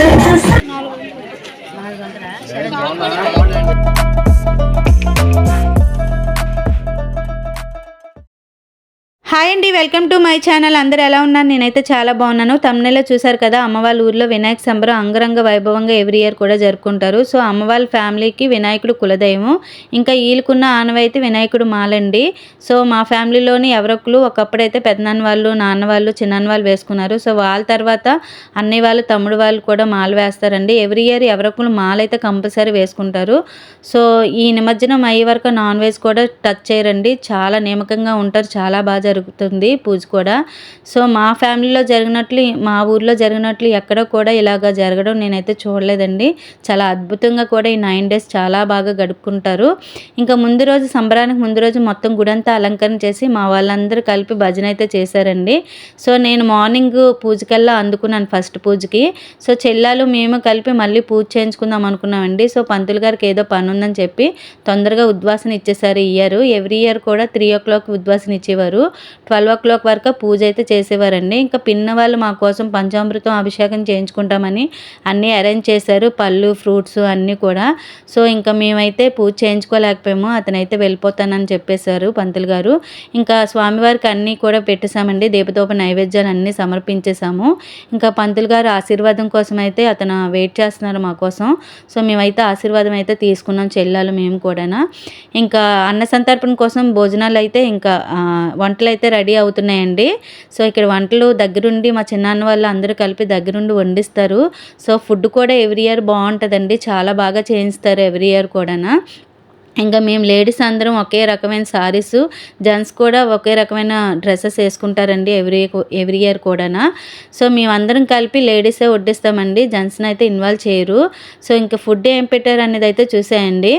నాలుగు వందల? హాయ్ అండి వెల్కమ్ టు మై ఛానల్ అందరూ ఎలా ఉన్నారు? నేనైతే చాలా బాగున్నాను. తమిళలో చూసారు కదా అమ్మ వాళ్ళ ఊర్లో వినాయక సంబరం అంగరంగ వైభవంగా ఎవ్రీ ఇయర్ కూడా జరుపుకుంటారు. సో అమ్మవాళ్ళ ఫ్యామిలీకి వినాయకుడు కులదైవం ఇంకా వీళ్ళకున్న ఆనవైతే వినాయకుడు మాలండి. సో మా ఫ్యామిలీలోని ఎవరొకరు ఒకప్పుడైతే పెద్దనాన్న వాళ్ళు నాన్న వాళ్ళు చిన్నాన్న వాళ్ళు వేసుకున్నారు. సో వాళ్ళ తర్వాత అన్నయ్య వాళ్ళు తమ్ముడు వాళ్ళు కూడా మాల వేస్తారండి. ఎవ్రీ ఇయర్ ఎవరొకరు మాలైతే కంపల్సరీ వేసుకుంటారు. సో ఈ నిమజ్జనం అయ్యే వరకు నాన్ వెజ్ కూడా టచ్ చేయరండి. చాలా నియమకంగా ఉంటారు. చాలా బాగా జరుగుతుంది పూజ కూడా. సో మా ఫ్యామిలీలో జరిగినట్లు మా ఊర్లో జరిగినట్లు ఎక్కడ కూడా ఇలాగ జరగడం నేనైతే చూడలేదండి. చాలా అద్భుతంగా కూడా ఈ నైన్ డేస్ చాలా బాగా గడుపుకుంటారు. ఇంకా ముందు రోజు సంబరానికి ముందు రోజు మొత్తం గుడంతా అలంకరణ చేసి మా వాళ్ళందరూ కలిపి భజన అయితే చేశారండి. సో నేను మార్నింగ్ పూజకల్లా అందుకున్నాను ఫస్ట్ పూజకి. సో చెల్లాలు మేము కలిపి మళ్ళీ పూజ చేయించుకుందాం అనుకున్నామండి. సో పంతులు గారికి ఏదో పని ఉందని చెప్పి తొందరగా ఉద్వాసన ఇచ్చేసారు ఇయర్. ఎవ్రీ ఇయర్ కూడా త్రీ ఓ క్లాక్ ఉద్వాసన ఇచ్చేవారు. ట్వెల్వ్ ఓ క్లాక్ వరకు పూజ అయితే చేసేవారండి. ఇంకా పిన్న వాళ్ళు మా కోసం పంచామృతం అభిషేకం చేయించుకుంటామని అన్నీ అరేంజ్ చేశారు. పళ్ళు ఫ్రూట్స్ అన్నీ కూడా. సో ఇంకా మేమైతే పూజ చేయించుకోలేకపోయాము. అతనైతే వెళ్ళిపోతానని చెప్పేశారు పంతులు గారు. ఇంకా స్వామివారికి అన్నీ కూడా పెట్టేశామండి. దీపదోప నైవేద్యాలు అన్నీ సమర్పించేశాము. ఇంకా పంతులు గారు ఆశీర్వాదం కోసం అయితే అతను వెయిట్ చేస్తున్నారు మా కోసం. సో మేమైతే ఆశీర్వాదం అయితే తీసుకున్నాం చెల్లాలు మేము కూడా ఇంకా అన్న సంతర్పణ కోసం భోజనాలు అయితే ఇంకా వంటలు అయితే రెడీ అవుతున్నాయండి. సో ఇక్కడ వంటలు దగ్గరుండి మా చిన్నాన్న వాళ్ళు అందరూ కలిపి దగ్గరుండి వండిస్తారు. సో ఫుడ్ కూడా ఎవ్రీ ఇయర్ బాగుంటుందండి. చాలా బాగా చేయిస్తారు ఎవ్రీ ఇయర్ కూడా ఇంకా మేము లేడీస్ అందరం ఒకే రకమైన సారీస్ జెంట్స్ కూడా ఒకే రకమైన డ్రెస్సెస్ వేసుకుంటారండి ఎవ్రీ ఎవ్రీ ఇయర్ కూడా సో మేమందరం కలిపి లేడీసే వడ్డిస్తామండి. జెంట్స్ని అయితే ఇన్వాల్వ్ చేయరు. సో ఇంకా ఫుడ్ ఏం పెట్టారు అనేది అయితే చూసేయండి.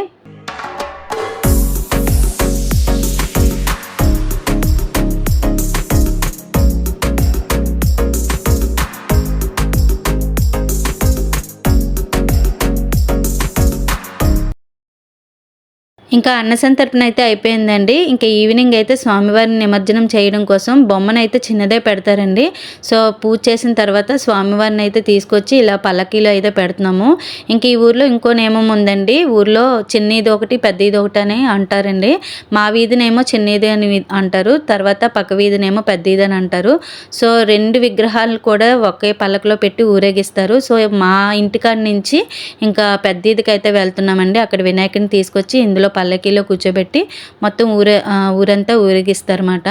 ఇంకా అన్న సంతర్పణ అయితే అయిపోయిందండి. ఇంకా ఈవినింగ్ అయితే స్వామివారిని నిమజ్జనం చేయడం కోసం బొమ్మను అయితే చిన్నదే పెడతారండి. సో పూజ చేసిన తర్వాత స్వామివారిని అయితే తీసుకొచ్చి ఇలా పల్లకీలో అయితే పెడుతున్నాము. ఇంక ఈ ఊర్లో ఇంకో నియమం ఉందండి. ఊర్లో చిన్నది ఒకటి పెద్దది ఒకటి అని అంటారండి. మా వీధినేమో చిన్నది అని అంటారు. తర్వాత పక్క వీధినేమో పెద్దది అని అంటారు. సో రెండు విగ్రహాలు కూడా ఒకే పల్లకలో పెట్టి ఊరేగిస్తారు. సో మా ఇంటికాడ నుంచి ఇంకా పెద్దదికి అయితే వెళ్తున్నామండి. అక్కడ వినాయకుని తీసుకొచ్చి ఇందులో పల్లకీలో కూర్చోబెట్టి మొత్తం ఊరే ఊరంతా ఊరేగిస్తారన్నమాట.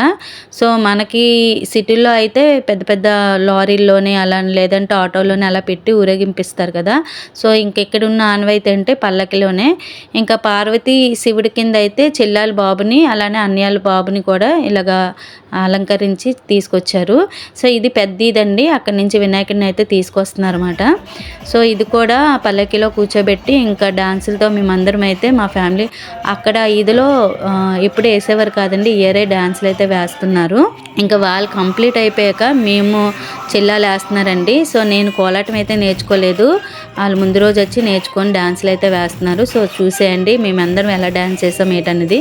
సో మనకి సిటీలో అయితే పెద్ద పెద్ద లారీల్లోనే అలా లేదంటే ఆటోలోనే అలా పెట్టి ఊరేగింపిస్తారు కదా. సో ఇంకెక్కడున్న ఉన్న అంటే పల్లకిలోనే. ఇంకా పార్వతి శివుడి కింద అయితే చెల్లాల బాబుని అలానే అన్యాల బాబుని కూడా ఇలాగా అలంకరించి తీసుకొచ్చారు. సో ఇది పెద్ద ఇదండి. అక్కడి నుంచి వినాయకుడిని అయితే తీసుకొస్తున్నారు అనమాట సో ఇది కూడా పల్లకిలో కూర్చోబెట్టి ఇంకా డాన్సులతో మేమందరం అయితే మా ఫ్యామిలీ అక్కడ ఇదిలో ఇప్పుడు వేసేవారు కాదండి ఇయరే డాన్సులు అయితే వేస్తున్నారు. ఇంకా వాళ్ళు కంప్లీట్ అయిపోయాక మేము చిల్లాలు వేస్తున్నారండి. సో నేను కోలాటం అయితే నేర్చుకోలేదు. వాళ్ళు ముందు రోజు వచ్చి నేర్చుకొని డాన్సులు అయితే వేస్తున్నారు. సో చూసేయండి మేమందరం ఎలా డాన్స్ చేసాం ఏంటనేది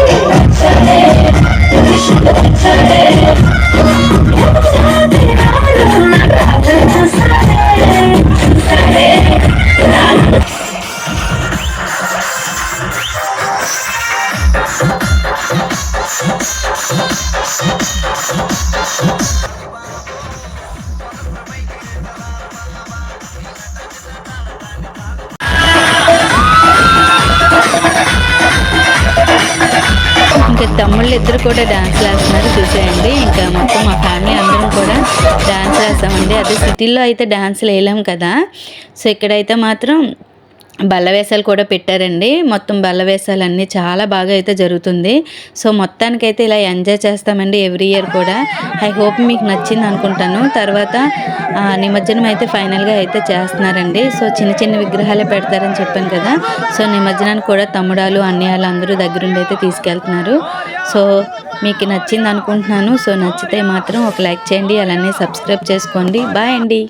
ఇంకా తమ్ముళ్ళు ఇద్దరు కూడా డాన్స్ వేస్తున్నారు చూసేయండి. ఇంకా మొత్తం మా ఫ్యామిలీ అందరం కూడా డాన్స్ వేస్తామండి అదే సిటీలో అయితే డాన్స్లు వేయలేం కదా. సో ఇక్కడైతే మాత్రం బల్లవేసాలు కూడా పెట్టారండి. మొత్తం బల్లవేసాలు అన్నీ చాలా బాగా అయితే జరుగుతుంది. సో మొత్తానికైతే ఇలా ఎంజాయ్ చేస్తామండి ఎవ్రీ ఇయర్ కూడా. ఐ హోప్ మీకు నచ్చింది అనుకుంటాను. తర్వాత నిమజ్జనం అయితే ఫైనల్గా అయితే చేస్తున్నారండి. సో చిన్న చిన్న విగ్రహాలే పెడతారని చెప్పాను కదా. సో నిమజ్జనానికి కూడా తమ్ముడాలు అన్నయాలు అందరూ దగ్గరుండి అయితే తీసుకెళ్తున్నారు. సో మీకు నచ్చింది అనుకుంటున్నాను. సో నచ్చితే మాత్రం ఒక లైక్ చేయండి. అలానే సబ్స్క్రైబ్ చేసుకోండి. బాయ్ అండి.